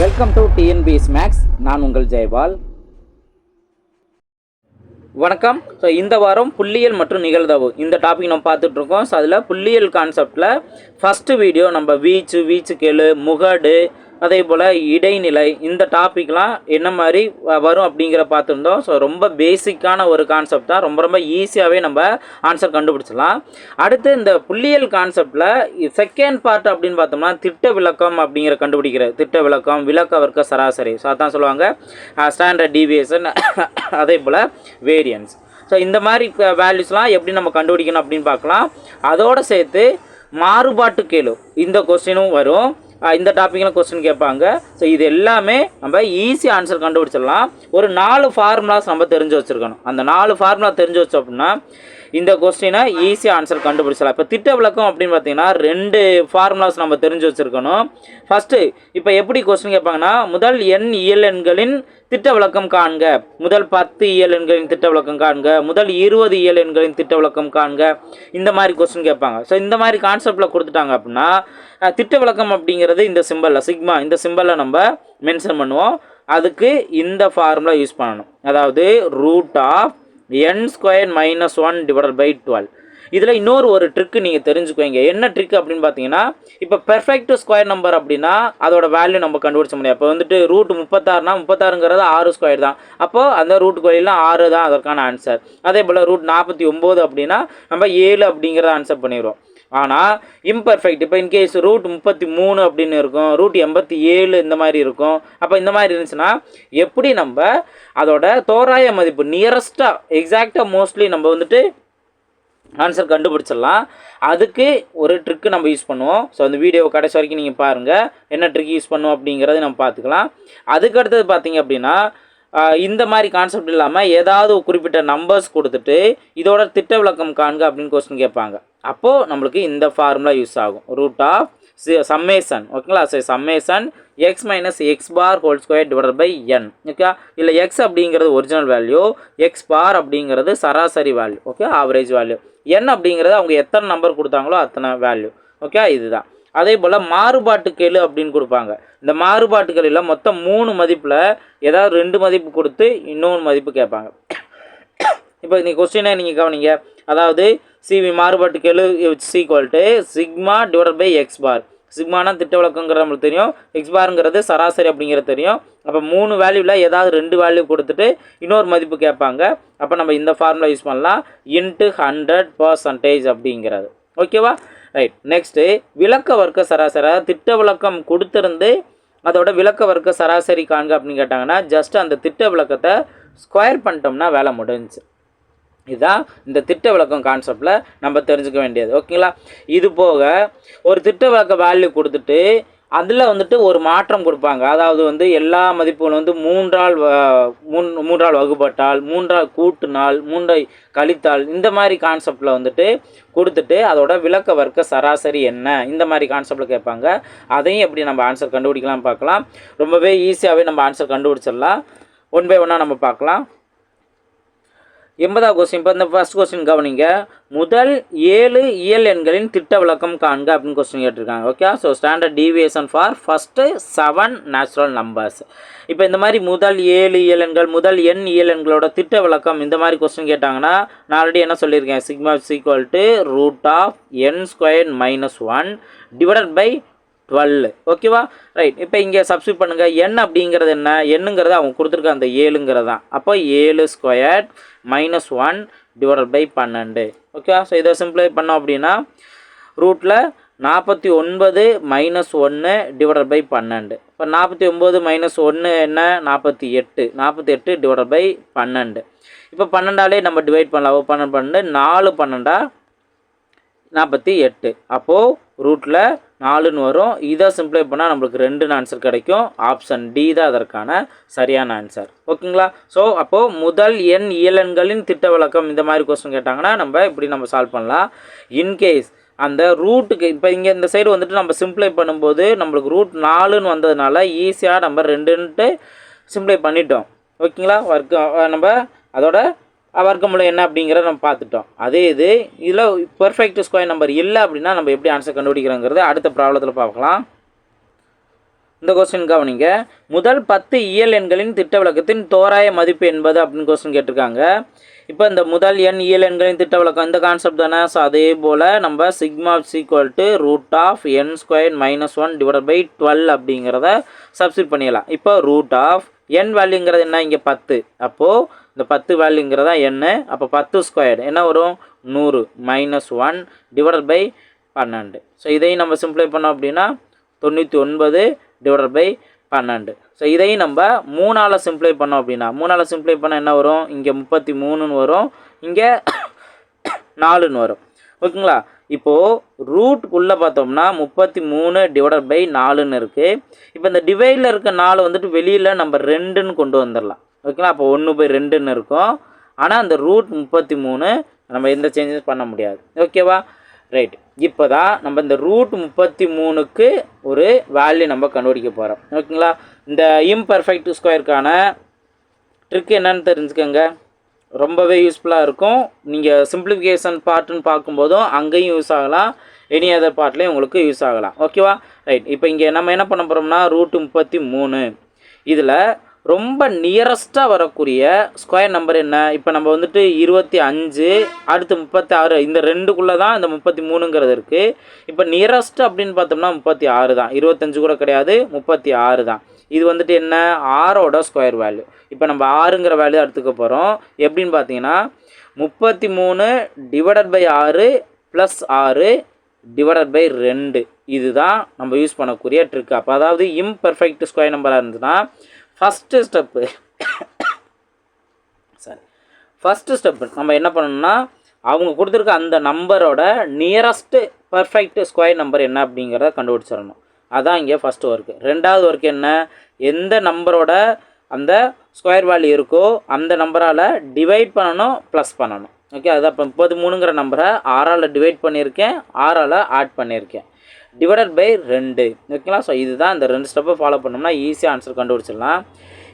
Welcome to DNB maths நான் உங்கள் ஜெயபால் வணக்கம். ஸோ இந்த வாரம் புள்ளியியல் மற்றும் நிகழ்தவு இந்த டாபிக் நம்ம பார்த்துட்ருக்கோம். ஸோ அதில் புள்ளியியல் கான்செப்டில் ஃபஸ்ட்டு வீடியோ நம்ம வீச்சு வீச்சு கேளு முகடு அதே போல் இடைநிலை இந்த டாப்பிக்லாம் என்ன மாதிரி வரும் அப்படிங்கிற பார்த்துருந்தோம். ஸோ ரொம்ப பேசிக்கான ஒரு கான்செப்ட் தான். ரொம்ப ரொம்ப ஈஸியாகவே நம்ம ஆன்சர் கண்டுபிடிச்சிடலாம். அடுத்து இந்த புள்ளியியல் கான்செப்டில் செகண்ட் பார்ட் அப்படின்னு பார்த்தோம்னா திட்ட விளக்கம் அப்படிங்கிற கண்டுபிடிக்கிற திட்ட விளக்கம் விளக்க வர்க்க சராசரி. ஸோ அதான் சொல்லுவாங்க. ஸ்டாண்டர்ட் டிவியேஷன் அதே போல் வேரியன்ஸ் ஸோ இந்த மாதிரி வேல்யூஸ்லாம் எப்படி நம்ம கண்டுபிடிக்கணும் அப்படின்னு பார்க்கலாம். அதோடு சேர்த்து மாறுபாட்டு கேளு இந்த கொஸ்டினும் வரும். இந்த டாப்பிக்கில் கொஸ்டின் கேட்பாங்க. ஸோ இது எல்லாமே நம்ம ஈஸி ஆன்சர் கண்டுபிடிச்சிடலாம். ஒரு நாலு ஃபார்முலாஸ் நம்ம தெரிஞ்சு வச்சுருக்கணும். அந்த நாலு ஃபார்முலா தெரிஞ்சு வச்சோம் அப்படின்னா இந்த கொஸ்டினை ஈஸியாக ஆன்சர் கண்டுபிடிச்சலாம் இப்போ திட்ட விளக்கம் அப்படின்னு பார்த்தீங்கன்னா ரெண்டு ஃபார்முலாஸ் நம்ம தெரிஞ்சு வச்சுருக்கணும். ஃபஸ்ட்டு இப்போ எப்படி கொஸ்டின் கேட்பாங்கன்னா முதல் எண் இயல் எண்களின் திட்ட விளக்கம் காண்க. முதல் பத்து இயல் எண்களின் திட்ட விளக்கம் காண்க. முதல் இருபது இயல் எண்களின் திட்ட விளக்கம் காண்க. இந்த மாதிரி கொஸ்டின் கேட்பாங்க. ஸோ இந்த மாதிரி கான்செப்டில் கொடுத்துட்டாங்க அப்படின்னா திட்ட விளக்கம் அப்படிங்கிறது இந்த சிம்பலில் சிக்மா இந்த சிம்பலில் நம்ம மென்ஷன் பண்ணுவோம். அதுக்கு இந்த ஃபார்முலா யூஸ் பண்ணணும். அதாவது root of n square minus one divided by twelve இதில் இன்னொரு ஒரு ட்ரிக்கு நீங்கள் தெரிஞ்சுக்குவீங்க என்ன ட்ரிக் அப்படின்னு பார்த்தீங்கன்னா இப்போ பெர்ஃபெக்ட் ஸ்கொயர் நம்பர் அப்படின்னா அதோட வேல்யூ நம்ம கண்டுபிடிச்ச முடியும் இப்போ வந்துட்டு ரூட் முப்பத்தாறுனா முப்பத்தாறுங்கிறது ஆறு ஸ்கொயர் தான். அப்போது அந்த ரூட் கோயிலாம் ஆறு தான் அதற்கான ஆன்சர் அதே போல் ரூட் நாற்பத்தி ஒம்பது அப்படின்னா நம்ம ஏழு அப்படிங்கிறத ஆன்சர் பண்ணிடுவோம் ஆனால் இம்பர்ஃபெக்ட் இப்போ இன்கேஸ் ரூட் முப்பத்தி மூணு அப்படின்னு இருக்கும் ரூட் எண்பத்தி ஏழு இந்த மாதிரி இருக்கும். அப்போ இந்த மாதிரி இருந்துச்சுன்னா எப்படி நம்ம அதோட தோராய மதிப்பு நியரஸ்ட்டாக எக்ஸாக்டாக மோஸ்ட்லி நம்ம வந்துட்டு ஆன்சர் கண்டுபிடிச்சிடலாம். அதுக்கு ஒரு ட்ரிக்கு நம்ம யூஸ் பண்ணுவோம். ஸோ அந்த வீடியோ கடைசி வரைக்கும் நீங்கள் பாருங்கள் என்ன ட்ரிக் யூஸ் பண்ணுவோம் அப்படிங்கிறத நம்ம பார்த்துக்கலாம். அதுக்கு அடுத்தது பார்த்தீங்க அப்படின்னா இந்த மாதிரி கான்செப்ட் இல்லாமல் ஏதாவது ஒரு குறிப்பிட்ட நம்பர்ஸ் கொடுத்துட்டு இதோட திட்ட விளக்கம் காண்க அப்படின்னு கொஸ்டின் கேட்பாங்க. அப்போது நம்மளுக்கு இந்த ஃபார்முலா யூஸ் ஆகும். ரூட் ஆஃப் சம்மேசன் ஓகேங்களா சரி summation x minus x bar whole square divide by n okay இல்லை எக்ஸ் அப்படிங்கிறது ஒரிஜினல் வேல்யூ எக்ஸ் பார் அப்படிங்கிறது சராசரி value okay average value n அப்படிங்கிறது அவங்க எத்தனை நம்பர் கொடுத்தாங்களோ அத்தனை வேல்யூ ஓகே இதுதான். அதே போல் மாறுபாட்டு கேளு அப்படின்னு கொடுப்பாங்க. இந்த மாறுபாட்டு கெழுல மொத்தம் மூணு மதிப்பில் ஏதாவது ரெண்டு மதிப்பு கொடுத்து இன்னொன்று மதிப்பு கேட்பாங்க. இப்போ இந்த கொஸ்டினை நீங்கள் கவனிங்க. அதாவது சிவி மாறுபாட்டு கெழு equal to sigma divide by x bar சிக்மானா திட்ட விளக்கங்கிறது நம்மளுக்கு தெரியும். எக்ஸ் பாருங்கிறது சராசரி அப்படிங்கிறது தெரியும். அப்போ மூணு வேல்யூவில் ஏதாவது ரெண்டு வேல்யூ கொடுத்துட்டு இன்னொரு மதிப்பு கேட்பாங்க. அப்போ நம்ம இந்த ஃபார்முலா யூஸ் பண்ணலாம். இன்ட்டு ஹண்ட்ரட் பர்சன்டேஜ் அப்படிங்கிறது. ஓகேவா ரைட் நெக்ஸ்ட்டு விளக்க வர்க்க சராசரி திட்ட விளக்கம் கொடுத்துருந்து அதோட விளக்க வர்க்க சராசரி காண்க அப்படின்னு கேட்டாங்கன்னா ஜஸ்ட் அந்த திட்ட விளக்கத்தை ஸ்கொயர் பண்ணிட்டோம்னா வேலை முடிஞ்சுச்சு. இதுதான் இந்த திட்ட விளக்கம் கான்செப்டில் நம்ம தெரிஞ்சுக்க வேண்டியது. ஓகேங்களா? இது போக ஒரு திட்ட விளக்க வேல்யூ கொடுத்துட்டு அதில் வந்துட்டு ஒரு மாற்றம் கொடுப்பாங்க. அதாவது வந்து எல்லா மதிப்புகளும் வந்து மூன்றால் வ- மூன் மூன்றால் வகுப்பட்டால் மூன்றால் கூட்டுனால் மூன்றை கழித்தால் இந்த மாதிரி கான்செப்டில் வந்துட்டு கொடுத்துட்டு அதோட விளக்க வர்க்க சராசரி என்ன? இந்த மாதிரி கான்செப்டில் கேட்பாங்க. அதையும் எப்படி நம்ம ஆன்சர் கண்டுபிடிக்கலாம் பார்க்கலாம். ரொம்பவே ஈஸியாகவே நம்ம ஆன்சர் கண்டுபிடிச்சிடலாம். ஒன் பை ஒன்னாக நம்ம பார்க்கலாம். எண்பதாவது கொஸ்டின் இப்போ இந்த ஃபர்ஸ்ட் கொஸ்டின் கவனிங்க. முதல் ஏழு இயல் எண்களின் திட்ட விளக்கம் காண்க அப்படின்னு கொஸ்டின் கேட்டிருக்காங்க. Okay so standard deviation for first seven natural numbers இப்போ இந்த மாதிரி முதல் ஏழு இயல் எண்கள் முதல் எண் இயல் எண்களோட திட்ட விளக்கம் இந்த மாதிரி கொஸ்டின் கேட்டாங்கன்னா நான் ஆல்ரெடி என்ன சொல்லியிருக்கேன்? Sigma equal to root of n square minus one divided by twelve ஓகேவா ரைட் இப்போ இங்கே சப்ஸ்டியூட் பண்ணுங்கள் என் அப்படிங்கிறது என்ன? என்னங்கிறது அவங்க கொடுத்துருக்க அந்த ஏழுங்கிறது தான். அப்போ ஏழு square minus one divide by பன்னெண்டு. ஓகேவா ஸோ இதை சிம்பிளை பண்ணோம் அப்படின்னா ரூட்டில் நாற்பத்தி ஒன்பது மைனஸ் ஒன்று டிவைடட் பை பன்னெண்டு. இப்போ நாற்பத்தி ஒம்பது மைனஸ் ஒன்று என்ன? நாற்பத்தி எட்டு. நாற்பத்தி எட்டு டிவைடட் பை பன்னெண்டு. இப்போ பன்னெண்டாலே நம்ம டிவைட் பண்ணலாம். ஓ, பன்னெண்டு பன்னெண்டு நாலு பன்னெண்டா நாற்பத்தி எட்டு. அப்போது ரூட்டில் நாலுன்னு வரும். இதை சிம்ப்ளை பண்ணால் நம்மளுக்கு ரெண்டுன்னு ஆன்சர் கிடைக்கும். ஆப்ஷன் டி தான் அதற்கான சரியான ஆன்சர் ஓகேங்களா ஸோ அப்போது முதல் எண் இயலன்களின் திட்ட விளக்கம் இந்த மாதிரி கொஸ்டின் கேட்டாங்கன்னா நம்ம இப்படி நம்ம சால்வ் பண்ணலாம். இன்கேஸ் அந்த ரூட்டுக்கு இப்போ இங்கே இந்த சைடு வந்துட்டு நம்ம சிம்ப்ளை பண்ணும்போது நம்மளுக்கு ரூட் நாலுன்னு வந்ததுனால ஈஸியாக நம்ம ரெண்டுன்ட்டு சிம்ப்ளை பண்ணிட்டோம். ஓகேங்களா ஒர்க்கு நம்ம அதோட வர்க்கமூலம் என்ன அப்படிங்கிறத நம்ம பார்த்துட்டோம். அதே இது இதில் பெர்ஃபெக்ட் ஸ்கொயர் நம்பர் இல்லை அப்படின்னா நம்ம எப்படி ஆன்சர் கண்டுபிடிக்கிறோங்கிறது அடுத்த ப்ராப்ளத்தில் பார்க்கலாம். இந்த கொஸ்டின் கவனிங்க. முதல் பத்து இயல் எண்களின் திட்ட விளக்கத்தின் தோராய மதிப்பு என்பது அப்படின்னு கொஸ்டின் கேட்டிருக்காங்க. இப்போ இந்த முதல் எண் இயல் எண்களின் திட்ட விளக்கம் இந்த கான்செப்ட் தானே? ஸோ அதே போல் நம்ம sigma equal to root of n square minus one divide by twelve அப்படிங்கிறத சப்ஸ்டியூட் பண்ணிடலாம். இப்போ ரூட் ஆஃப் என் வேல்யூங்கிறது என்ன? இங்கே பத்து. அப்போது இந்த பத்து வேல்யூங்கிறதா என்ன? அப்போ பத்து ஸ்கொயர் என்ன வரும்? நூறு. மைனஸ் ஒன் டிவைடட் பை பன்னெண்டு. ஸோ இதையும் நம்ம சிம்ப்ளை பண்ணோம் அப்படின்னா தொண்ணூற்றி ஒன்பது டிவைடட் பை பன்னெண்டு. ஸோ இதையும் நம்ம மூணால் சிம்ப்ளை பண்ணோம் அப்படின்னா மூணால் சிம்ப்ளை பண்ணால் என்ன வரும்? இங்கே முப்பத்தி மூணுன்னு வரும். இங்கே நாலுன்னு வரும். ஓகேங்களா? இப்போது ரூட்டுக்குள்ளே பார்த்தோம்னா முப்பத்தி மூணு டிவைடட் பை நாலுன்னு இருக்குது இப்போ இந்த டிவைடில் இருக்க நாலு வந்துட்டு வெளியில் நம்ம ரெண்டுன்னு கொண்டு வந்துடலாம் ஓகேங்களா? அப்போ ஒன்று பை ரெண்டுன்னு இருக்கும். ஆனால் அந்த ரூட் முப்பத்தி மூணு நம்ம எந்த சேஞ்சஸ் பண்ண முடியாது. ஓகேவா? ரைட். இப்போ தான் நம்ம இந்த ரூட் முப்பத்தி மூணுக்கு ஒரு வேல்யூ நம்ம கண்டுபிடிக்க போகிறோம் ஓகேங்களா? இந்த இம்பர்ஃபெக்ட் ஸ்கொயருக்கான ட்ரிக் என்னன்னு தெரிஞ்சுக்கோங்க. ரொம்பவே யூஸ்ஃபுல்லாக இருக்கும். நீங்கள் சிம்பிளிஃபிகேஷன் பார்ட்டுன்னு பார்க்கும்போதும் அங்கேயும் யூஸ் ஆகலாம். எனி அதர் பார்ட்லேயும் உங்களுக்கு யூஸ் ஆகலாம். ஓகேவா? ரைட். இப்போ இங்கே நம்ம என்ன பண்ண போகிறோம்னா ரூட்டு முப்பத்தி மூணு. இதில் ரொம்ப நியரஸ்ட்டாக வரக்கூடிய ஸ்கொயர் நம்பர் என்ன? இப்போ நம்ம வந்துட்டு இருபத்தி அஞ்சு அடுத்து முப்பத்தி ஆறு இந்த ரெண்டுக்குள்ளே தான் இந்த முப்பத்தி மூணுங்கிறது இருக்குது இப்போ நியரஸ்ட் அப்படின்னு பார்த்தோம்னா முப்பத்தி ஆறு தான். இருபத்தஞ்சு கூட கிடையாது முப்பத்தி ஆறு தான். இது வந்துட்டு என்ன? ஆறோட ஸ்கொயர் வேல்யூ இப்போ நம்ம ஆறுங்கிற வேல்யூ எடுத்துக்க போகிறோம் எப்படின்னு பார்த்தீங்கன்னா முப்பத்தி மூணு டிவைடட் பை ஆறு ப்ளஸ் ஆறு டிவைடட் பை ரெண்டு. இதுதான் நம்ம யூஸ் பண்ணக்கூடிய ட்ரிக் அப்போ அதாவது இம்பர்ஃபெக்ட் ஸ்கொயர் நம்பராக இருந்ததுன்னா first step sorry first step நம்ம என்ன பண்ணணும்னா அவங்க கொடுத்துருக்க அந்த நம்பரோட நியரஸ்ட்டு பர்ஃபெக்ட் ஸ்கொயர் நம்பர் என்ன அப்படிங்கிறத கண்டுபிடிச்சிடணும். அதான் இங்கே ஃபஸ்ட்டு ஒர்க்கு ரெண்டாவது ஒர்க் என்ன? எந்த நம்பரோட அந்த ஸ்கொயர் வேல்யூ இருக்கோ அந்த நம்பரால் டிவைட் பண்ணணும் ப்ளஸ் பண்ணணும். ஓகே அதான் இப்போ முப்பது மூணுங்கிற நம்பரை ஆறால் டிவைட் பண்ணியிருக்கேன் ஆறால் ஆட் பண்ணியிருக்கேன். டிவைடட் பை ரெண்டு. ஓகேங்களா ஸோ இதுதான் இந்த ரெண்டு ஸ்டெப்பை ஃபாலோ பண்ணோம்னா ஈஸியாக ஆன்சர் கண்டுபிடிச்சிடலாம்.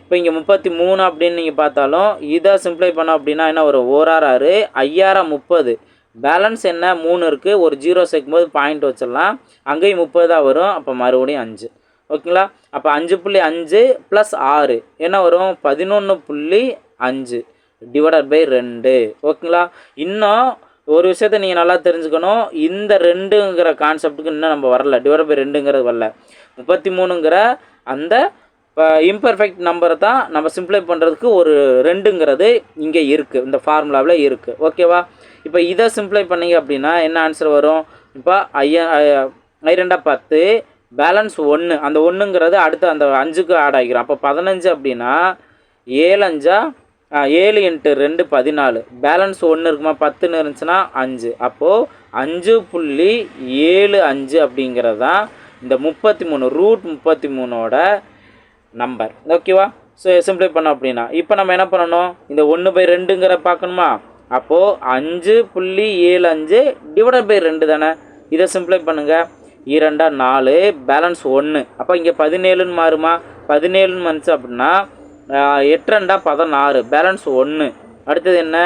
இப்போ இங்கே முப்பத்தி மூணு அப்படின்னு நீங்கள் பார்த்தாலும் இதை சிம்ப்ளை பண்ணோம் அப்படின்னா என்ன ஒரு ஓரார் ஆறு ஐயாயிரம் முப்பது. பேலன்ஸ் என்ன? மூணு இருக்குது ஒரு ஜீரோ சேர்க்கும்போது பாயிண்ட் வச்சிடலாம். அங்கேயும் முப்பது தான் வரும். அப்போ மறுபடியும் அஞ்சு. ஓகேங்களா அப்போ அஞ்சு புள்ளி அஞ்சு ப்ளஸ் ஆறு. என்ன வரும்? பதினொன்று புள்ளி அஞ்சு. டிவைடட் பை ரெண்டு. ஓகேங்களா இன்னும் ஒரு விஷயத்த நீங்கள் நல்லா தெரிஞ்சுக்கணும். இந்த ரெண்டுங்கிற கான்செப்ட்டுக்கு இன்னும் நம்ம வரல. டிவைட் பை ரெண்டுங்கிறது வரல. முப்பத்தி மூணுங்கிற அந்த இம்பர்ஃபெக்ட் நம்பரை தான் நம்ம சிம்ப்ளை பண்ணுறதுக்கு ஒரு ரெண்டுங்கிறது இங்கே இருக்குது இந்த ஃபார்முலாவில் இருக்குது ஓகேவா இப்போ இதை சிம்ப்ளை பண்ணீங்க அப்படின்னா என்ன ஆன்சர் வரும்? இப்போ ஐயா ஐ பத்து பேலன்ஸ் ஒன்று அந்த ஒன்றுங்கிறது அடுத்து அந்த அஞ்சுக்கு ஆட் ஆகிக்கிறோம். அப்போ பதினஞ்சு அப்படின்னா ஏழஞ்சா ஏழு இன்ட்டு ரெண்டு பதினாலு. பேலன்ஸ் ஒன்று இருக்குமா? பத்துன்னு இருந்துச்சுன்னா அஞ்சு. அப்போது அஞ்சு புள்ளி ஏழு அஞ்சு அப்படிங்கிறது தான் இந்த முப்பத்தி மூணு ரூட் முப்பத்தி மூணோட நம்பர் ஓகேவா ஸோ சிம்ப்ளை பண்ணோம் அப்படின்னா. இப்போ நம்ம என்ன பண்ணணும்? இந்த ஒன்று பை ரெண்டுங்கிற பார்க்கணுமா? அப்போது அஞ்சு புள்ளி ஏழு அஞ்சு டிவைடட் பை ரெண்டு தானே? இதை சிம்ப்ளை பண்ணுங்கள் இரண்டா நாலு பேலன்ஸ் ஒன்று அப்போ இங்கே பதினேழுன்னு மாறுமா? பதினேழுன்னு வந்துச்சு அப்படின்னா எட்டு ரெண்டா பதினாறு பேலன்ஸ் ஒன்று அடுத்தது என்ன?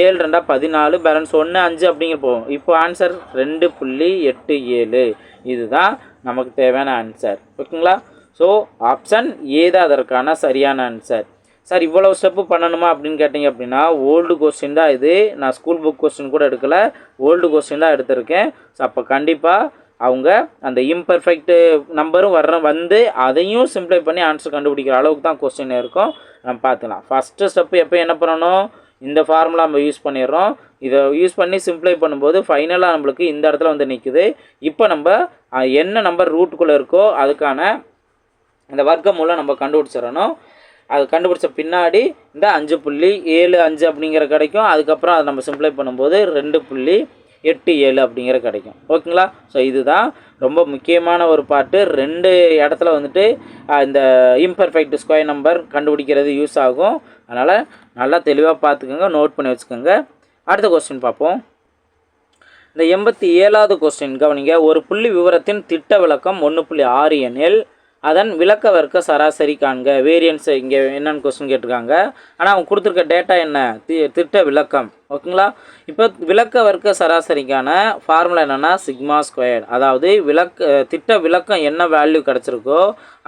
ஏழு ரெண்டா பதினாலு பேலன்ஸ் ஒன்று அஞ்சு அப்படிங்கிற போகும். இப்போ ஆன்சர் ரெண்டு புள்ளி எட்டு ஏழு. இதுதான் நமக்கு தேவையான ஆன்சர் ஓகேங்களா? ஸோ ஆப்ஷன் ஏதான் அதற்கான சரியான ஆன்சர் சார் இவ்வளோ ஸ்டெப்பு பண்ணணுமா அப்படின்னு கேட்டிங்க அப்படின்னா ஓல்டு கொஸ்டின் தான் இது. நான் ஸ்கூல் புக் கொஸ்டின் கூட எடுக்கலை. ஓல்டு கொஸ்டின் தான் எடுத்திருக்கேன். ஸோ அப்போ கண்டிப்பாக அவங்க அந்த இம்பர்ஃபெக்ட் நம்பரும் வர்ற வந்து அதையும் சிம்ப்ளை பண்ணி ஆன்சர் கண்டுபிடிக்கிற அளவுக்கு தான் கொஸ்டின் இருக்கும். நம்ம பார்த்துக்கலாம். ஃபஸ்ட்டு ஸ்டெப்பு எப்போ என்ன பண்ணணும்? இந்த ஃபார்முலா நம்ம யூஸ் பண்ணிடுறோம். இதை யூஸ் பண்ணி சிம்ப்ளை பண்ணும்போது ஃபைனலாக நம்மளுக்கு இந்த இடத்துல வந்து நிற்குது இப்போ நம்ம என்ன நம்பர் ரூட்டுக்குள்ளே இருக்கோ அதுக்கான இந்த வர்க்கமூலம் நம்ம கண்டுபிடிச்சிடணும். அது கண்டுபிடிச்ச பின்னாடி இந்த அஞ்சு புள்ளி ஏழு அஞ்சு அப்படிங்கிற கிடைக்கும். அதுக்கப்புறம் அதை நம்ம சிம்ப்ளை பண்ணும்போது ரெண்டு புள்ளி எட்டு ஏழு அப்படிங்கிற கிடைக்கும். ஓகேங்களா? ஸோ இதுதான் ரொம்ப முக்கியமான ஒரு பாட்டு. ரெண்டு இடத்துல வந்துட்டு இந்த இம்பர்ஃபெக்ட் ஸ்கொயர் நம்பர் கண்டுபிடிக்கிறது யூஸ் ஆகும். அதனால் நல்லா தெளிவாக பார்த்துக்கோங்க நோட் பண்ணி வச்சுக்கோங்க. அடுத்த கொஸ்டின் பார்ப்போம். இந்த எண்பத்தி ஏழாவது கொஸ்டின் கவனிங்க. ஒரு புள்ளி விவரத்தின் திட்ட விளக்கம் ஒன்று புள்ளி ஆறு எனில் அதன் விளக்க வர்க்க சராசரி காண்க. வேரியன்ஸ் இங்கே என்னென்னு கொஸ்டின் கேட்டிருக்காங்க. ஆனால் அவங்க கொடுத்துருக்க டேட்டா என்ன? தி திட்ட விளக்கம். ஓகேங்களா? இப்போ விளக்க வர்க்க சராசரிக்கான ஃபார்முலா என்னென்னா சிக்மா ஸ்கொயர் அதாவது விளக்க திட்ட விளக்கம் என்ன வேல்யூ கிடச்சிருக்கோ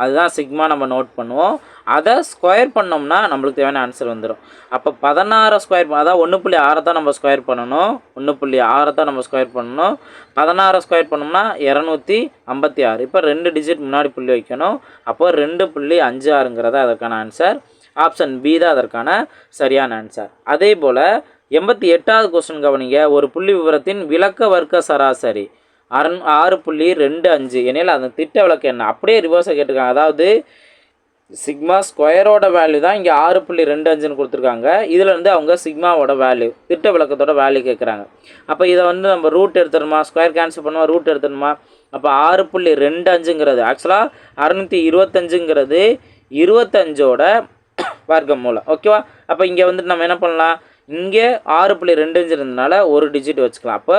அதுதான் சிக்மா நம்ம நோட் பண்ணுவோம். அதை ஸ்கொயர் பண்ணோம்னா நம்மளுக்கு தேவையான ஆன்சர் வந்துடும் அப்போ பதினாறு ஸ்கொயர் அதாவது ஒன்று புள்ளி ஆறை தான் நம்ம ஸ்கொயர் பண்ணணும். ஒன்று புள்ளி ஆறை தான் நம்ம ஸ்கொயர் பண்ணணும். பதினாறு ஸ்கொயர் பண்ணோம்னா இரநூத்தி ஐம்பத்தி ஆறு. இப்போ ரெண்டு டிஜிட் முன்னாடி புள்ளி வைக்கணும். அப்போ ரெண்டு புள்ளி அஞ்சு ஆறுங்கிறத அதற்கான ஆன்சர் ஆப்ஷன் பி தான் அதற்கான சரியான ஆன்சர் அதே போல் எண்பத்தி எட்டாவது கொஸ்டின் கவனிங்க. ஒரு புள்ளி விவரத்தின் விளக்க வர்க்க சராசரி. அறந் ஆறு புள்ளி ரெண்டு அஞ்சு. எனில் அந்த திட்ட விளக்கம் என்ன? அப்படியே ரிவர்ஸாக கேட்டிருக்காங்க. அதாவது சிக்மா ஸ்கொயரோட வேல்யூ தான் இங்கே ஆறு புள்ளி ரெண்டு அஞ்சுன்னு கொடுத்துருக்காங்க. இதுலேருந்து அவங்க சிக்மாவோட வேல்யூ திட்ட விளக்கத்தோட வேல்யூ கேட்குறாங்க. அப்போ இதை வந்து நம்ம ரூட் எடுத்துடணுமா? ஸ்கொயர் கேன்சல் பண்ணுமா? ரூட் எடுத்துடணுமா? அப்போ ஆறு புள்ளி ரெண்டு அஞ்சுங்கிறது ஆக்சுவலாக அறுநூற்றி இருபத்தஞ்சுங்கிறது இருபத்தஞ்சோட வர்க்கம் மூலம் ஓகேவா அப்போ இங்கே வந்துட்டு நம்ம என்ன பண்ணலாம்? இங்கே ஆறு புள்ளி ரெண்டு அஞ்சு இருந்ததுனால ஒரு டிஜிட் வச்சுக்கலாம். அப்போ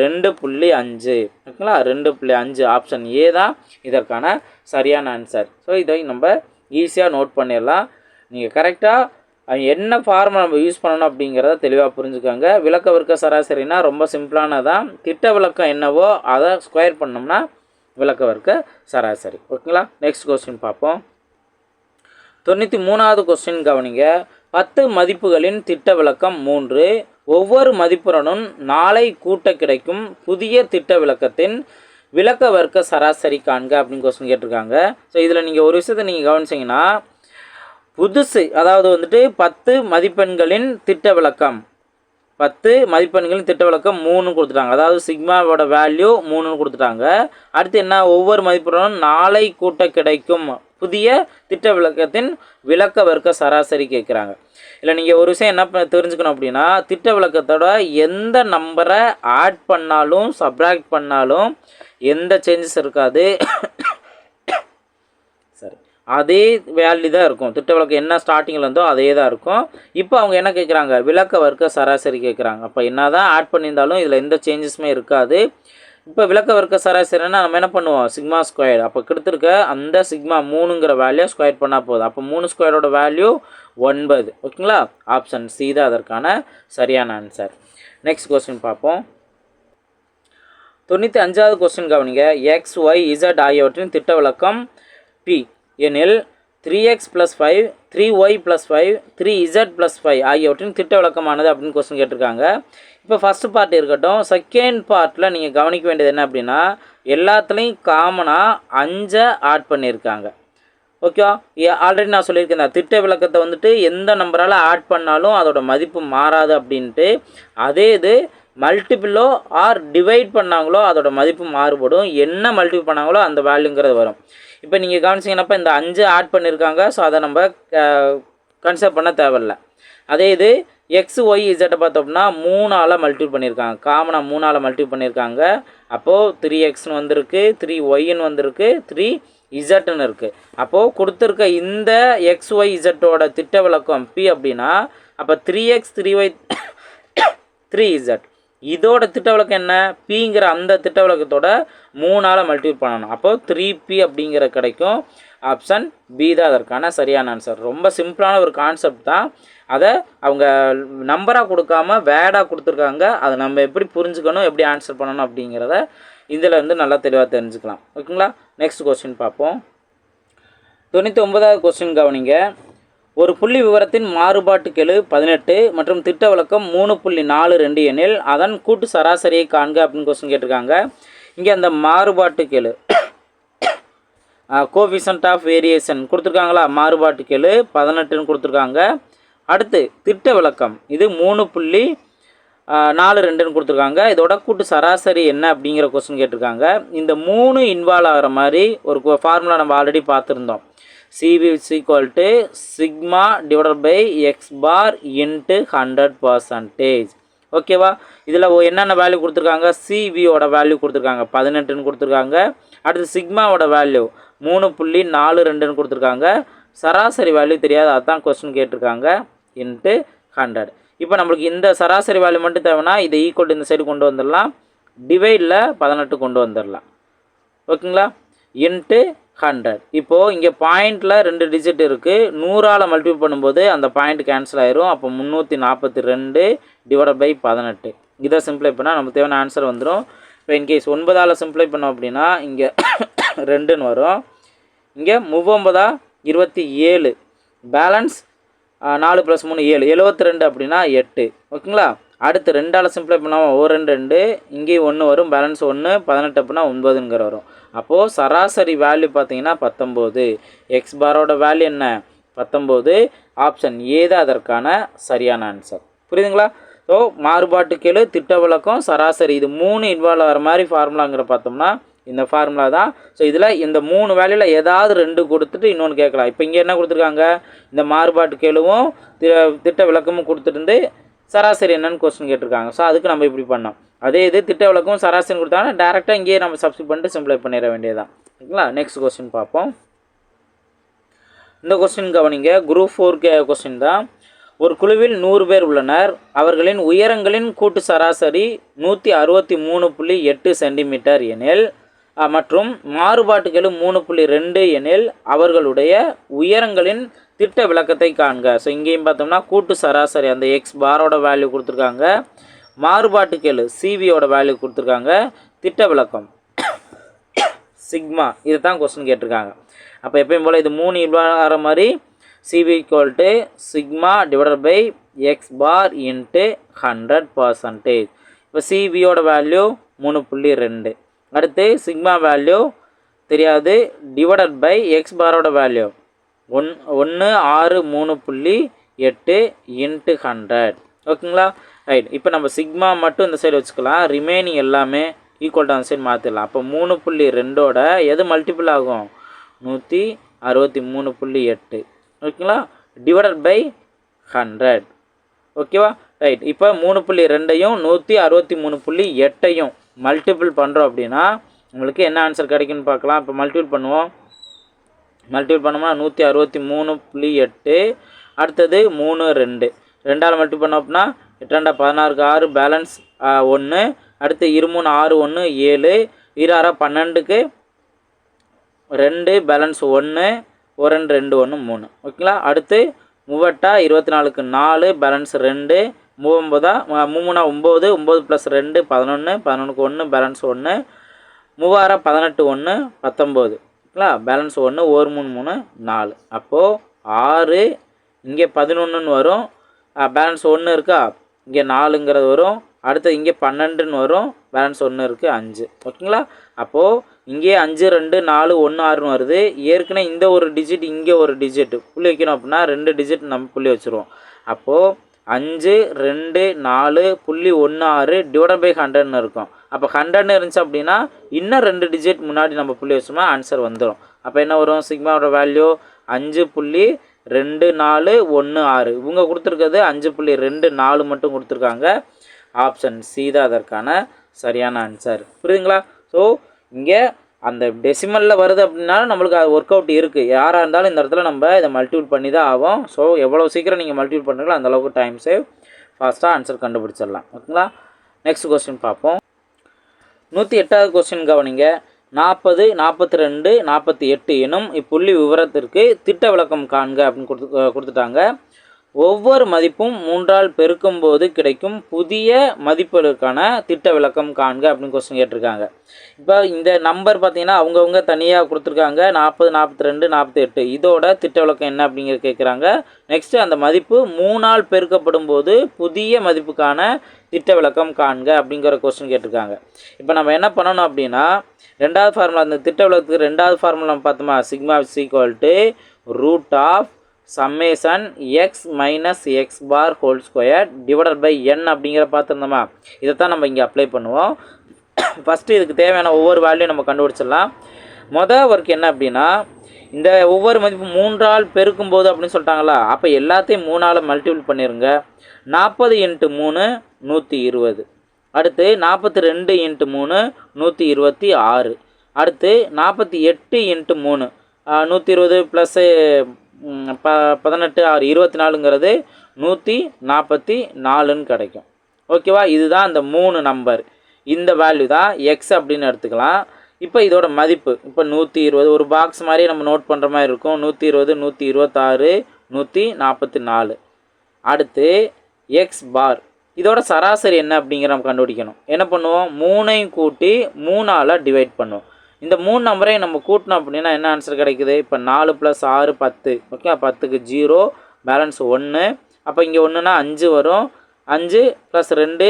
ரெண்டு புள்ளி அஞ்சு. ஓகேங்களா? ரெண்டு புள்ளி அஞ்சு ஆப்ஷன் ஏ தான் இதற்கான சரியான ஆன்சர் ஸோ இதை நம்ம ஈஸியாக நோட் பண்ணிடலாம். நீங்கள் கரெக்டாக என்ன ஃபார்மை நம்ம யூஸ் பண்ணணும் அப்படிங்கிறத தெளிவாக புரிஞ்சுக்கோங்க. விளக்க விற்க சராசரினா ரொம்ப சிம்பிளானதான் திட்ட விளக்கம் என்னவோ அதை ஸ்கொயர் பண்ணோம்னா விளக்க விற்க சராசரி. ஓகேங்களா? நெக்ஸ்ட் கொஸ்டின் பார்ப்போம். தொண்ணூற்றி மூணாவது கொஸ்டின் கவனிங்க. பத்து மதிப்புகளின் திட்ட விளக்கம் மூன்று. ஒவ்வொரு மதிப்புடனும் நாளை கூட்ட கிடைக்கும் புதிய திட்ட விளக்கத்தின் விளக்க வர்க்க சராசரி காண்க அப்படின்னு கொஸ்டின் கேட்டிருக்காங்க. ஸோ இதில் நீங்கள் ஒரு விஷயத்தை நீங்கள் கவனிச்சிங்கன்னா புதுசு அதாவது வந்துட்டு பத்து மதிப்பெண்களின் திட்ட விளக்கம் பத்து மதிப்பெண்களின் திட்ட விளக்கம் மூணுன்னு கொடுத்துட்டாங்க. அதாவது சிக்மாவோட வேல்யூ மூணுன்னு கொடுத்துட்டாங்க. அடுத்து என்ன? ஒவ்வொரு மதிப்பெண்ணும் நாளை கூட்ட கிடைக்கும். புதிய திட்ட விளக்கத்தின் விளக்க வர்க்க சராசரி கேட்குறாங்க. இல்லை நீங்கள் ஒரு விஷயம் என்ன தெரிஞ்சுக்கணும் அப்படின்னா திட்ட விளக்கத்தோட எந்த நம்பரை ஆட் பண்ணாலும் சப்ராக்ட் பண்ணாலும் எந்த சேஞ்சஸ் இருக்காது. அதே வேல்யூ தான் இருக்கும். திட்ட விளக்கம் என்ன ஸ்டார்டிங்கில் இருந்தோ அதே தான் இருக்கும். இப்போ அவங்க என்ன கேட்குறாங்க விளக்க வர்க்க சராசரி கேட்குறாங்க அப்போ என்ன தான் ஆட் பண்ணியிருந்தாலும் இதில் எந்த சேஞ்சஸுமே இருக்காது. இப்போ விளக்க வர்க்க சராசரினா நம்ம என்ன பண்ணுவோம்? சிக்மா ஸ்கொயர் அப்போ கொடுத்துருக்க அந்த சிக்மா மூணுங்கிற வேல்யூ ஸ்கொயர் பண்ணால் போதும். அப்போ மூணு ஸ்கொயரோட வேல்யூ ஒன்பது. ஓகேங்களா? ஆப்ஷன் சி தான் அதற்கான சரியான ஆன்சர் நெக்ஸ்ட் கொஸ்டின் பார்ப்போம். தொண்ணூற்றி அஞ்சாவது கொஸ்டின் கவனிங்க. எக்ஸ் ஒய் இசட் ஆகியவற்றின் திட்ட விளக்கம் பி எனில் three x plus five three y plus five three z plus five ஆகியவற்றின் திட்ட விளக்கமானது அப்படின்னு கொஸ்டின் கேட்டிருக்காங்க. இப்போ ஃபஸ்ட்டு பார்ட் இருக்கட்டும். செகண்ட் பார்ட்டில் நீங்கள் கவனிக்க வேண்டியது என்ன அப்படின்னா எல்லாத்துலேயும் காமனாக அஞ்சை ஆட் பண்ணியிருக்காங்க. ஓகேவா ஆல்ரெடி நான் சொல்லியிருக்கேன் இந்த திட்ட விளக்கத்தை வந்துட்டு எந்த நம்பரால் ஆட் பண்ணாலும் அதோட மதிப்பு மாறாது அப்படின்ட்டு. அதே இது மல்டிபிளோ ஆர் டிவைட் பண்ணாங்களோ அதோட மதிப்பு மாறுபடும். என்ன மல்டிபிள் பண்ணாங்களோ அந்த வேல்யூங்கிறது வரும். இப்போ நீங்கள் கவனிச்சிங்கன்னப்ப இந்த அஞ்சு ஆட் பண்ணியிருக்காங்க ஸோ அதை நம்ம கன்சிடர் பண்ண தேவையில்ல. அதே இது எக்ஸ் ஒய் இசட்டை பார்த்தோம்னா மூணால் மல்டிபிள் பண்ணியிருக்காங்க காமனாக மூணால் மல்டிபிள் பண்ணியிருக்காங்க அப்போது த்ரீ எக்ஸ்னு வந்திருக்கு த்ரீ ஒய்ன்னு வந்திருக்கு த்ரீ இசட்டுன்னு இருக்குது அப்போது கொடுத்துருக்க இந்த எக்ஸ் ஒய் இசட்டோட திட்ட விளக்கம் பி அப்படின்னா அப்போ three x three y three z இதோட திட்ட விளக்கம் என்ன பிங்கிற அந்த திட்ட விளக்கத்தோட மூணால் மல்டிபிள் பண்ணணும். அப்போது த்ரீ பி அப்படிங்கிற கிடைக்கும் ஆப்ஷன் பி தான் அதற்கான சரியான ஆன்சர் ரொம்ப சிம்பிளான ஒரு கான்செப்ட் தான். அதை அவங்க நம்பராக கொடுக்காம வேடாக கொடுத்துருக்காங்க. அதை நம்ம எப்படி புரிஞ்சுக்கணும் எப்படி ஆன்சர் பண்ணணும் அப்படிங்கிறத இதில் வந்து நல்லா தெளிவாக தெரிஞ்சுக்கலாம். ஓகேங்களா? நெக்ஸ்ட் கொஸ்டின் பார்ப்போம். தொண்ணூற்றி ஒன்பதாவது கொஸ்டின் கவனிங்க. ஒரு புள்ளி விவரத்தின் மாறுபாட்டு கெழு பதினெட்டு மற்றும் திட்ட விளக்கம் மூணு புள்ளி நாலு ரெண்டு எனில் அதன் கூட்டு சராசரியை காண்க அப்படின்னு கொஸ்டின் கேட்டிருக்காங்க. இங்கே அந்த மாறுபாட்டு கெழு கோஃபிசன்ட் ஆஃப் வேரியேஷன் கொடுத்துருக்காங்களா? மாறுபாட்டு கெழு பதினெட்டுன்னு கொடுத்துருக்காங்க. அடுத்து திட்ட விளக்கம். இது மூணு புள்ளி நாலு ரெண்டுன்னு கொடுத்துருக்காங்க. இதோட கூட்டு சராசரி என்ன அப்படிங்கிற கொஸ்டின் கேட்டிருக்காங்க. இந்த மூணு இன்வால்வ் ஆகிற மாதிரி ஒரு ஃபார்முலா நம்ம ஆல்ரெடி பார்த்துருந்தோம். CB equal to sigma divided by x bar into hundred percentage ஓகேவா? இதில் என்னென்ன வேல்யூ கொடுத்துருக்காங்க? சிவியோட வேல்யூ கொடுத்துருக்காங்க. பதினெட்டுன்னு கொடுத்துருக்காங்க. அடுத்து சிக்மாவோட வேல்யூ மூணு புள்ளி நாலு ரெண்டுன்னு கொடுத்துருக்காங்க. சராசரி வேல்யூ தெரியாது. அதான் கொஸ்டின் கேட்டிருக்காங்க. இன்ட்டு ஹண்ட்ரட் இப்போ நம்மளுக்கு இந்த சராசரி வேல்யூ மட்டும் தேவைன்னா இதை ஈக்குவல் இந்த சைடு கொண்டு வந்துடலாம். டிவைடில் பதினெட்டு கொண்டு வந்துடலாம். ஓகேங்களா? இன்ட்டு ஹண்ட்ரட் இப்போது இங்கே பாயிண்டில் ரெண்டு டிஜிட் இருக்குது நூறால் மல்டிபிள் பண்ணும்போது அந்த பாயிண்ட் கேன்சல் ஆயிரும். அப்போ முந்நூற்றி நாற்பத்தி ரெண்டு டிவைட் பை பதினெட்டு. இதை சிம்ப்ளை பண்ணால் நமக்கு தேவையான ஆன்சர் வந்துடும் இப்போ இன்கேஸ் ஒன்பதால் சிம்ப்ளை பண்ணோம் அப்படின்னா இங்கே ரெண்டுன்னு வரும். இங்கே முவ்வொம்பதா இருபத்தி ஏழு. பேலன்ஸ் நாலு ப்ளஸ் மூணு ஏழு. எழுபத்தி ரெண்டு அப்படின்னா எட்டு. ஓகேங்களா? அடுத்து ரெண்டால் சிம்ப்ளை பண்ணாமல் ஓ ரெண்டு ரெண்டு. இங்கேயும் ஒன்று வரும் பேலன்ஸ் ஒன்று பதினெட்டு அப்படின்னா ஒன்பதுங்கிற வரும். அப்போது சராசரி வேல்யூ பார்த்தீங்கன்னா பத்தொம்போது. எக்ஸ் பாரோட வேல்யூ என்ன? பத்தொம்போது. ஆப்ஷன் ஏது அதற்கான சரியான ஆன்சர் புரியுதுங்களா? ஸோ மாறுபாட்டு கெழு திட்ட விளக்கம் சராசரி. இது மூணு இன்வால்வ் ஆகிற மாதிரி ஃபார்முலாங்கிற பார்த்தோம்னா இந்த ஃபார்முலா தான். ஸோ இதில் இந்த மூணு வேலையில் ஏதாவது ரெண்டு கொடுத்துட்டு இன்னொன்று கேட்கலாம். இப்போ இங்கே என்ன கொடுத்துருக்காங்க? இந்த மாறுபாட்டு கேளுவும் திட்ட விளக்கமும் கொடுத்துட்டு சராசரி என்னன்னு கொஸ்டின் கேட்டிருக்காங்க. ஸோ அதுக்கு நம்ம இப்படி பண்ணோம். அதே இது திட்ட விளக்கம் சராசரி கொடுத்தாங்கன்னா டேரெக்டாக இங்கேயே நம்ம சப்ஸ்கிரைப் பண்ணிட்டு சிம்பிளை பண்ணிட வேண்டியதான் ஓகேங்களா? நெக்ஸ்ட் கொஸ்டின் பார்ப்போம். இந்த கொஸ்டின் கவனிங்க. குரூப் ஃபோர் கே கொஸ்டின் தான். ஒரு குழுவில் நூறு பேர் உள்ளனர். அவர்களின் உயரங்களின் கூட்டு சராசரி நூற்றி அறுபத்தி மூணு புள்ளி எட்டு சென்டிமீட்டர் எனில் மற்றும் மாறுபாட்டுகளும் மூணு புள்ளி ரெண்டு எனில் அவர்களுடைய உயரங்களின் திட்ட விளக்கத்தை காண்க. ஸோ இங்கேயும் பார்த்தோம்னா கூட்டு சராசரி அந்த எக்ஸ் பாரோட வேல்யூ கொடுத்துருக்காங்க. மாறுபாட்டுக்கெழு சிவியோட வேல்யூ கொடுத்துருக்காங்க. திட்ட விளக்கம் சிக்மா இதை தான் கொஸ்டின் கேட்டிருக்காங்க. அப்போ எப்பயும் போல் இது மூணு வர மாதிரி CV equal to sigma divided by x bar into hundred percentage இப்போ சிவியோட வேல்யூ மூணு புள்ளி ரெண்டு. அடுத்து சிக்மா வேல்யூ தெரியாது டிவைடட் பை எக்ஸ் பாரோட வேல்யூ. ஒன் ஒன்று ஆறு மூணு புள்ளி எட்டு இன்ட்டு ஹண்ட்ரட் ஓகேங்களா? ரைட் இப்போ நம்ம சிக்மா மட்டும் இந்த சைடு வச்சுக்கலாம். ரிமைனிங் எல்லாமே ஈக்குவல் டு அந்த சைடு மாற்றிடலாம் அப்போ மூணு புள்ளி ரெண்டோட எது மல்டிபிள் ஆகும்? நூற்றி அறுபத்தி மூணு புள்ளி எட்டு. ஓகேங்களா? டிவைடட் பை ஹண்ட்ரட் ஓகேவா? ரைட் இப்போ மூணு புள்ளி ரெண்டையும் நூற்றி அறுபத்தி மூணு புள்ளி எட்டையும் மல்டிபிள் பண்ணுறோம் அப்படின்னா உங்களுக்கு என்ன ஆன்சர் கிடைக்குன்னு பார்க்கலாம். இப்போ மல்டிபிள் பண்ணுவோம். மல்டிபிள் பண்ணோம்னா நூற்றி அறுபத்தி மூணு புள்ளி எட்டு. அடுத்தது மூணு ரெண்டு. ரெண்டால் மல்டிபிள் பண்ணோம் அப்படின்னா எட்டாண்டா பதினாறுக்கு ஆறு பேலன்ஸ் ஒன்று அடுத்து இருமூணு ஆறு ஒன்று ஏழு. இரு பன்னெண்டுக்கு ரெண்டு பேலன்ஸ் ஒன்று ஒரு ரெண்டு ரெண்டு ஒன்று மூணு. ஓகேங்களா? அடுத்து மூவட்டா இருபத்தி நாலுக்கு நாலு பேலன்ஸ் ரெண்டு. மூவொம்பதா மூணா ஒம்பது ஒம்பது ப்ளஸ் ரெண்டு பதினொன்று பதினொன்றுக்கு ஒன்று பேலன்ஸ் ஒன்று மூவாயிரம் பதினெட்டு ஒன்று பத்தொம்போது. ஓகேங்களா பேலன்ஸ் ஒன்று ஒரு மூணு மூணு நாலு. அப்போது ஆறு இங்கே பதினொன்றுன்னு வரும். பேலன்ஸ் ஒன்று இருக்கா? இங்கே நாலுங்கிறது வரும். அடுத்து இங்கே பன்னெண்டுன்னு வரும். பேலன்ஸ் ஒன்று இருக்குது அஞ்சு. ஓகேங்களா? அப்போது இங்கே அஞ்சு ரெண்டு நாலு ஒன்று ஆறுன்னு வருது. ஏற்கனவே இந்த ஒரு டிஜிட் இங்கே ஒரு டிஜிட் புள்ளி வைக்கணும் அப்படின்னா ரெண்டு டிஜிட் நம்ம புள்ளி வச்சுருவோம். அப்போது அஞ்சு ரெண்டு நாலு புள்ளி ஒன்று ஆறு டிவைட் பை ஹண்ட்ரட்னு இருக்கும். அப்போ ஹண்ட்ரட்னு இருந்துச்சு அப்படின்னா இன்னும் ரெண்டு டிஜிட் முன்னாடி நம்ம புள்ளி வச்சோம்னா ஆன்சர் வந்துடும் அப்போ என்ன வரும்? சிக்மாவோட வேல்யூ அஞ்சு புள்ளி ரெண்டு நாலு ஒன்று ஆறு. இவங்க கொடுத்துருக்கிறது அஞ்சு புள்ளி ரெண்டு நாலு மட்டும் கொடுத்துருக்காங்க. ஆப்ஷன் சி தான் அதற்கான சரியான ஆன்சர் புரியுதுங்களா? ஸோ இங்கே அந்த டெசிமலில் வருது அப்படின்னாலும் நம்மளுக்கு அது ஒர்க் அவுட் இருக்குது யாராக இருந்தாலும் இந்த இடத்துல நம்ம இதை மல்டிபிள் பண்ணி தான் ஆகும். ஸோ எவ்வளோ சீக்கிரம் நீங்கள் மல்டிபிள் பண்ணுறீங்களோ அந்த அளவுக்கு டைம் சேவ் ஃபாஸ்ட்டாக ஆன்சர் கண்டுபிடிச்சிடலாம். ஓகேங்களா? நெக்ஸ்ட் கொஸ்டின் பார்ப்போம். நூற்றி எட்டாவது கொஸ்டின் கவனிங்க. நாற்பது நாற்பத்தி ரெண்டு நாற்பத்தி எட்டு எனும் இப்புள்ளி விவரத்திற்கு திட்ட விளக்கம் காண்க அப்படின்னு கொடுத்து கொடுத்துட்டாங்க. ஒவ்வொரு மதிப்பும் மூன்றால் பெருக்கும்போது கிடைக்கும் புதிய மதிப்புகளுக்கான திட்ட விளக்கம் காண்க அப்படின்னு கொஸ்டின் கேட்டிருக்காங்க. இப்போ இந்த நம்பர் பார்த்தீங்கன்னா அவங்கவுங்க தனியாக கொடுத்துருக்காங்க. நாற்பது நாற்பத்தி ரெண்டு நாற்பத்தி எட்டு இதோட திட்ட விளக்கம் என்ன அப்படிங்கிற கேட்குறாங்க. நெக்ஸ்ட்டு அந்த மதிப்பு மூணால் பெருக்கப்படும் போது புதிய மதிப்புக்கான திட்ட விளக்கம் காண்க அப்படிங்கிற கொஸ்டின் கேட்டிருக்காங்க. இப்போ நம்ம என்ன பண்ணணும் அப்படின்னா ரெண்டாவது ஃபார்முலா அந்த திட்ட விளக்கத்துக்கு ரெண்டாவது ஃபார்முலா பார்த்தோமா? Sigma equal to root of summation x minus x bar whole square divided by n அப்படிங்கிற பார்த்துருந்தோமா? இதை தான் நம்ம இங்கே அப்ளை பண்ணுவோம். ஃபஸ்ட்டு இதுக்கு தேவையான ஒவ்வொரு வேல்யூ நம்ம கண்டுபிடிச்சிடலாம். மொதல் ஒர்க் என்ன அப்படின்னா இந்த ஒவ்வொரு மதிப்பு மூன்றால் பெருக்கும் போது அப்படின்னு சொல்லிட்டாங்களா அப்போ எல்லாத்தையும் மூணால் மல்டிபிள் பண்ணிடுங்க நாற்பது இன்ட்டு மூணு நூற்றி இருபது. அடுத்து நாற்பத்தி ரெண்டு இன்ட்டு மூணு நூற்றி இருபத்தி ஆறு. அடுத்து நாற்பத்தி எட்டு இன்ட்டு மூணு நூற்றி இருபது ப்ளஸ்ஸு ப பதினெட்டு ஆறு இருபத்தி நாலுங்கிறது நூற்றி நாற்பத்தி நாலுன்னு கிடைக்கும். ஓகேவா? இதுதான் அந்த மூணு நம்பர் இந்த வேல்யூ தான் எக்ஸ் அப்படின்னு எடுத்துக்கலாம். இப்போ இதோட மதிப்பு இப்போ நூற்றி இருபது ஒரு பாக்ஸ் மாதிரி நம்ம நோட் பண்ணுற மாதிரி இருக்கும். நூற்றி இருபது நூற்றி இருபத்தாறு நூற்றி நாற்பத்தி நாலு. அடுத்து எக்ஸ் பார் இதோட சராசரி என்ன அப்படிங்கிற நம்ம கண்டுபிடிக்கணும். என்ன பண்ணுவோம்? மூணையும் கூட்டி மூணால் டிவைட் பண்ணுவோம். இந்த மூணு நம்பரையும் நம்ம கூட்டினோம் அப்படின்னா என்ன ஆன்சர் கிடைக்குது? இப்போ நாலு ப்ளஸ் ஆறு பத்து. ஓகே பத்துக்கு ஜீரோ பேலன்ஸ் ஒன்று அப்போ இங்கே ஒன்றுனா அஞ்சு வரும். அஞ்சு ப்ளஸ் ரெண்டு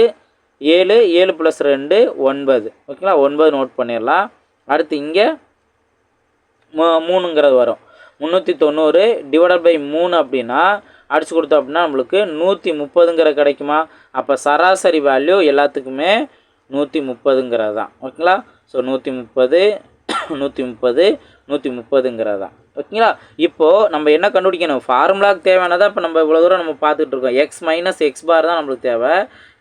ஏழு ஏழு ப்ளஸ் ரெண்டு ஒன்பது. ஓகேங்களா ஒன்பது நோட் பண்ணிடலாம். அடுத்து இங்கே மூ மூணுங்கிறது வரும். முந்நூற்றி தொண்ணூறு டிவைடட் பை மூணு அப்படின்னா அடிச்சு கொடுத்தோம் அப்படின்னா நம்மளுக்கு நூற்றி முப்பதுங்கிற கிடைக்குமா? அப்போ சராசரி வேல்யூ எல்லாத்துக்குமே நூற்றி முப்பதுங்கிறது தான் ஓகேங்களா ஸோ நூற்றி முப்பது நூற்றி முப்பது நூற்றி முப்பதுங்கிறது தான் ஓகேங்களா இப்போது நம்ம என்ன கண்டுபிடிக்கணும்? ஃபார்முலாவுக்கு தேவையானதாக இப்போ நம்ம இவ்வளோ தூரம் நம்ம பார்த்துட்டு இருக்கோம். எக்ஸ் மைனஸ் எக்ஸ் பார் தான் நம்மளுக்கு தேவை.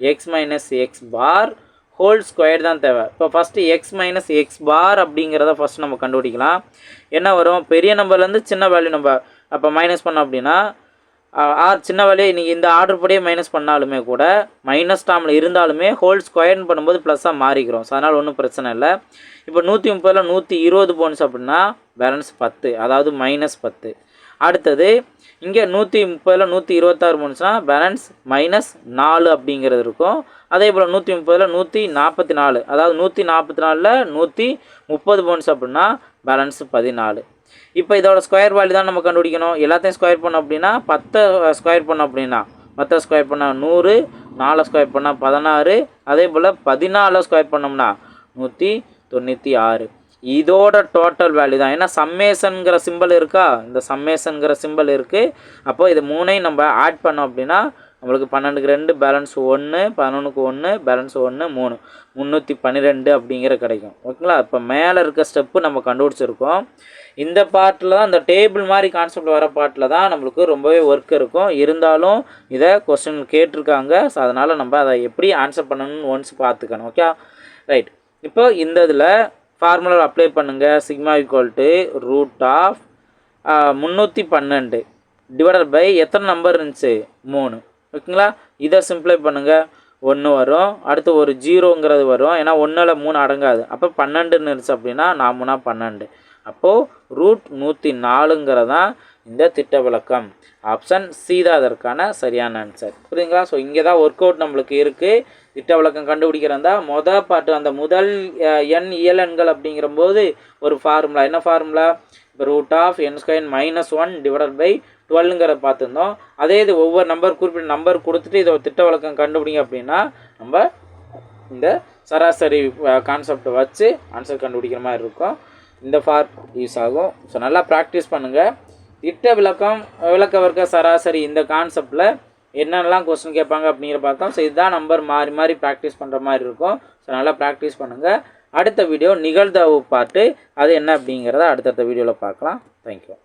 X minus x bar whole square தான் தேவை. இப்போ first x minus x bar அப்படிங்கிறத ஃபஸ்ட் நம்ம கண்டுபிடிக்கலாம். என்ன வரும்? பெரிய நம்பர்லேருந்து சின்ன வேல்யூ நம்ம அப்போ மைனஸ் பண்ணோம் அப்படின்னா ஆர் சின்ன வேலையை நீங்கள் இந்த ஆர்டர் படியே மைனஸ் பண்ணாலுமே கூட மைனஸ் டாமில் இருந்தாலுமே ஹோல் ஸ்கொயர்னு பண்ணும்போது ப்ளஸ்ஸாக மாறிக்கிறோம். ஸோ அதனால் ஒன்றும் பிரச்சனை இல்லை. இப்போ நூற்றி முப்பதில் நூற்றி இருபது போன்ஸ் அப்படின்னா பேலன்ஸ் பத்து அதாவது மைனஸ் பத்து. அடுத்தது இங்கே நூற்றி முப்பதில் நூற்றி இருபத்தாறு போனுச்சுன்னா பேலன்ஸ் மைனஸ் நாலு அப்படிங்கிறது இருக்கும். அதே போல் நூற்றி முப்பதில் நூற்றி நாற்பத்தி நாலு அதாவது நூற்றி நாற்பத்தி நாலில் நூற்றி முப்பது போன்ஸ் அப்படின்னா பேலன்ஸ் பதினாலு. இப்போ இதோட ஸ்கொயர் வேல்யூ தான் நம்ம கண்டுபிடிக்கணும். எல்லாத்தையும் ஸ்கொயர் பண்ணோம் அப்படின்னா பத்தை ஸ்கொயர் பண்ணோம் அப்படின்னா பத்தை ஸ்கொயர் பண்ணால் நூறு நாலு ஸ்கொயர் பண்ணால் பதினாறு அதே போல் பதினாலு ஸ்கொயர் பண்ணோம்னா நூற்றி தொண்ணூற்றி ஆறு. இதோட டோட்டல் வேல்யூ தான். ஏன்னா சம்மேஷனுங்கிற சிம்பிள் இருக்கா? இந்த சம்மேஷனுங்கிற சிம்பிள் இருக்குது அப்போ இது மூணையும் நம்ம ஆட் பண்ணோம் அப்படின்னா நம்மளுக்கு பன்னெண்டுக்கு ரெண்டு பேலன்ஸ் ஒன்று பதினொன்றுக்கு ஒன்று பேலன்ஸ் ஒன்று மூணு. முந்நூற்றி பன்னிரெண்டு அப்படிங்கிற கிடைக்கும். ஓகேங்களா? இப்போ மேலே இருக்க ஸ்டெப்பு நம்ம கண்டுபிடிச்சிருக்கோம். இந்த பார்ட்டில் தான் இந்த டேபிள் மாதிரி கான்செப்ட் வர பாட்டில் தான் நம்மளுக்கு ரொம்பவே ஒர்க் இருக்கும். இருந்தாலும் இதை கொஸ்டின் கேட்டிருக்காங்க. ஸோ அதனால் நம்ம அதை எப்படி ஆன்சர் பண்ணணும்னு ஒன்ஸ் பார்த்துக்கணும். ஓகே ரைட் இப்போ இந்த இதில் ஃபார்முலா அப்ளை பண்ணுங்கள் sigma equal to root of முந்நூற்றி பன்னெண்டு. டிவைடட் பை எத்தனை நம்பர் இருந்துச்சு? மூணு. ஓகேங்களா? இதை சிம்ப்ளை பண்ணுங்கள் ஒன்று வரும். அடுத்து ஒரு ஜீரோங்கிறது வரும். ஏன்னா ஒன்றில் மூணு அடங்காது. அப்போ பன்னெண்டுன்னு இருந்துச்சு அப்படின்னா நாமுனா பன்னெண்டு. அப்போது ரூட் நூற்றி நாலுங்கிறது தான் இந்த திட்ட விளக்கம் ஆப்ஷன் சி தான் அதற்கான சரியான ஆன்சர் புரியுதுங்களா? ஸோ இங்கே தான் ஒர்க் அவுட் நம்மளுக்கு இருக்குது திட்ட விளக்கம் கண்டுபிடிக்கிறதா? மொதல் பாட்டு அந்த முதல் அஹ், எண் இயலன்கள் e, அப்படிங்கிறபோது ஒரு ஃபார்முலா என்ன ஃபார்முலா இப்போ root of n square minus one divided by டுவெல்லுங்கிறத பார்த்துருந்தோம். அதே இது ஒவ்வொரு நம்பர் குறிப்பிட்ட நம்பர் கொடுத்துட்டு இதை திட்ட விளக்கம் கண்டுபிடிங்க அப்படின்னா நம்ம இந்த சராசரி கான்செப்டை வச்சு ஆன்சர் கண்டுபிடிக்கிற மாதிரி இருக்கும். இந்த ஃபார் யூஸ் ஆகும். ஸோ நல்லா ப்ராக்டிஸ் பண்ணுங்கள் திட்ட விளக்கம் விளக்க வர்க்க சராசரி இந்த கான்செப்டில் என்னென்னலாம் கொஸ்டின் கேட்பாங்க அப்படிங்கிற பார்த்தோம். ஸோ இதுதான் நம்பர் மாறி மாறி ப்ராக்டிஸ் பண்ணுற மாதிரி இருக்கும். ஸோ நல்லா ப்ராக்டிஸ் பண்ணுங்கள் அடுத்த வீடியோ நிகழ்தவு பாட்டு அது என்ன அப்படிங்கிறத அடுத்தடுத்த வீடியோவில் பார்க்கலாம். தேங்க்யூ